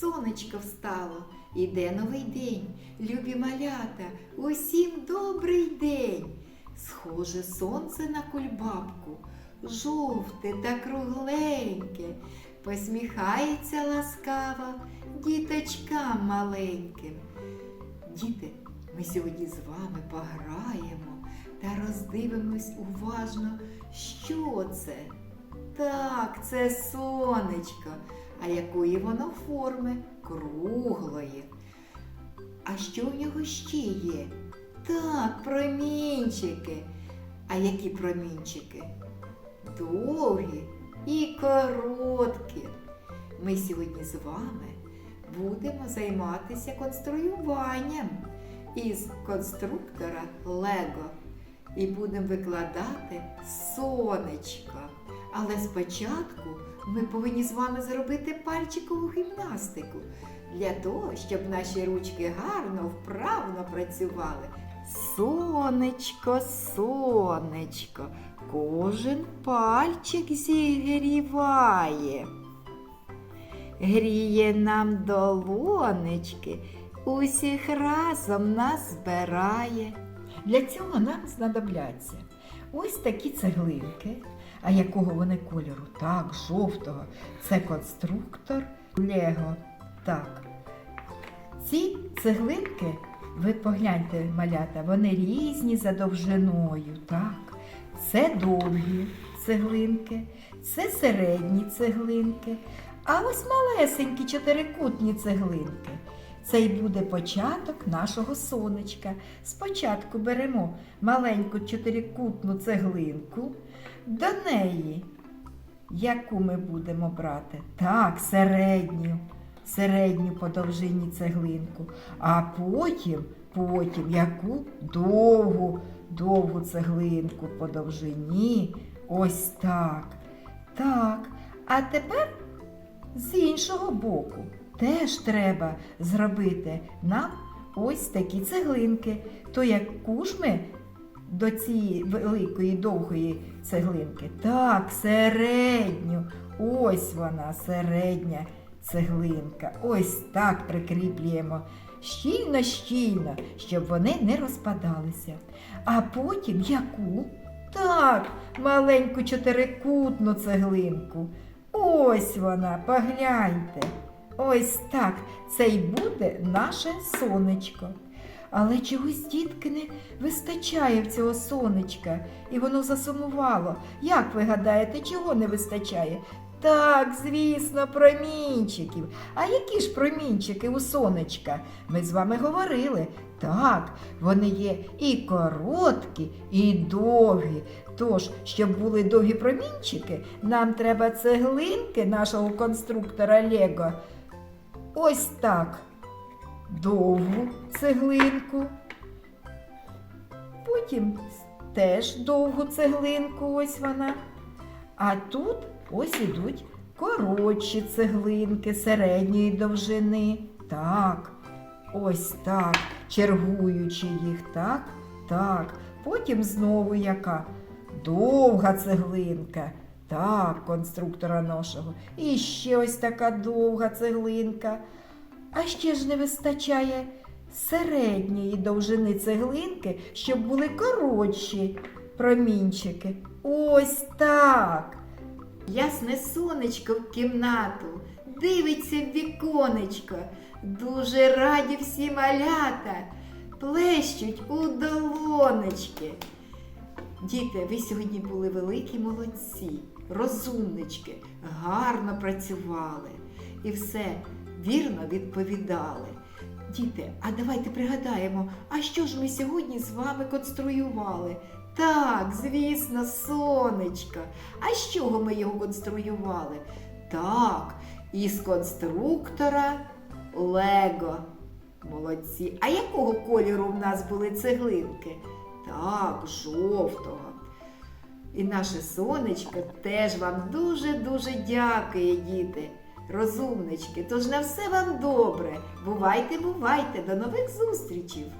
сонечко встало, іде новий день. Любі малята, усім добрий день. Схоже сонце на кульбабку, жовте та кругленьке, посміхається ласкаво діточкам маленьким. Діти, ми сьогодні з вами пограємо та роздивимось уважно, що це. Так, це сонечко. А якої воно форми? Круглої. А що в нього ще є? Так, промінчики. А які промінчики? Довгі і короткі. Ми сьогодні з вами будемо займатися конструюванням із конструктора Лего і будемо викладати сонечко. Але спочатку ми повинні з вами зробити пальчикову гімнастику для того, щоб наші ручки гарно, вправно працювали. Сонечко, сонечко, кожен пальчик зігріває. Гріє нам долонечки, усіх разом нас збирає. Для цього нам знадобляться ось такі цеглинки. А якого вони кольору? Так, жовтого. Це конструктор Лего. Так. Ці цеглинки, ви погляньте, малята, вони різні за довжиною. Так. Це довгі цеглинки, це середні цеглинки, а ось малесенькі чотирикутні цеглинки. Це й буде початок нашого сонечка. Спочатку беремо маленьку чотирикутну цеглинку, до неї, яку ми будемо брати? Так, середню, середню по довжині цеглинку, а потім, потім яку довгу, довгу цеглинку по довжині. Ось так. Так. А тепер з іншого боку теж треба зробити нам ось такі цеглинки. То яку ж ми до цієї великої довгої цеглинки? Так, середню. Ось вона, середня цеглинка. Ось так прикріплюємо щільно-щільно, щоб вони не розпадалися. А потім яку? Так, маленьку чотирикутну цеглинку. Ось вона, погляньте. Ось так. Це й буде наше сонечко. Але чогось дітки не вистачає в цього сонечка, і воно засумувало. Як ви гадаєте, чого не вистачає? Так, звісно, промінчиків. А які ж промінчики у сонечка? Ми з вами говорили. Так, вони є і короткі, і довгі. Тож, щоб були довгі промінчики, нам треба цеглинки нашого конструктора Лего. Ось так. Довгу цеглинку. Потім теж довгу цеглинку, ось вона. А тут ось ідуть коротші цеглинки середньої довжини. Так, ось так, чергуючи їх, так, так. Потім знову яка довга цеглинка. Так, конструктора нашого. І ще ось така довга цеглинка. А ще ж не вистачає середньої довжини цеглинки, щоб були коротші промінчики. Ось так. Ясне сонечко в кімнату, дивиться в віконечко. Дуже раді всі малята, плещуть у долонечки. Діти, ви сьогодні були великі молодці, розумнички, гарно працювали і все вірно відповідали. Діти, а давайте пригадаємо, а що ж ми сьогодні з вами конструювали? Так, звісно, сонечко. А з чого ми його конструювали? Так, із конструктора Лего. Молодці. А якого кольору в нас були цеглинки? Так, жовтого. І наше сонечко теж вам дуже-дуже дякує, діти. Розумнички, тож на все вам добре. Бувайте, бувайте, до нових зустрічей!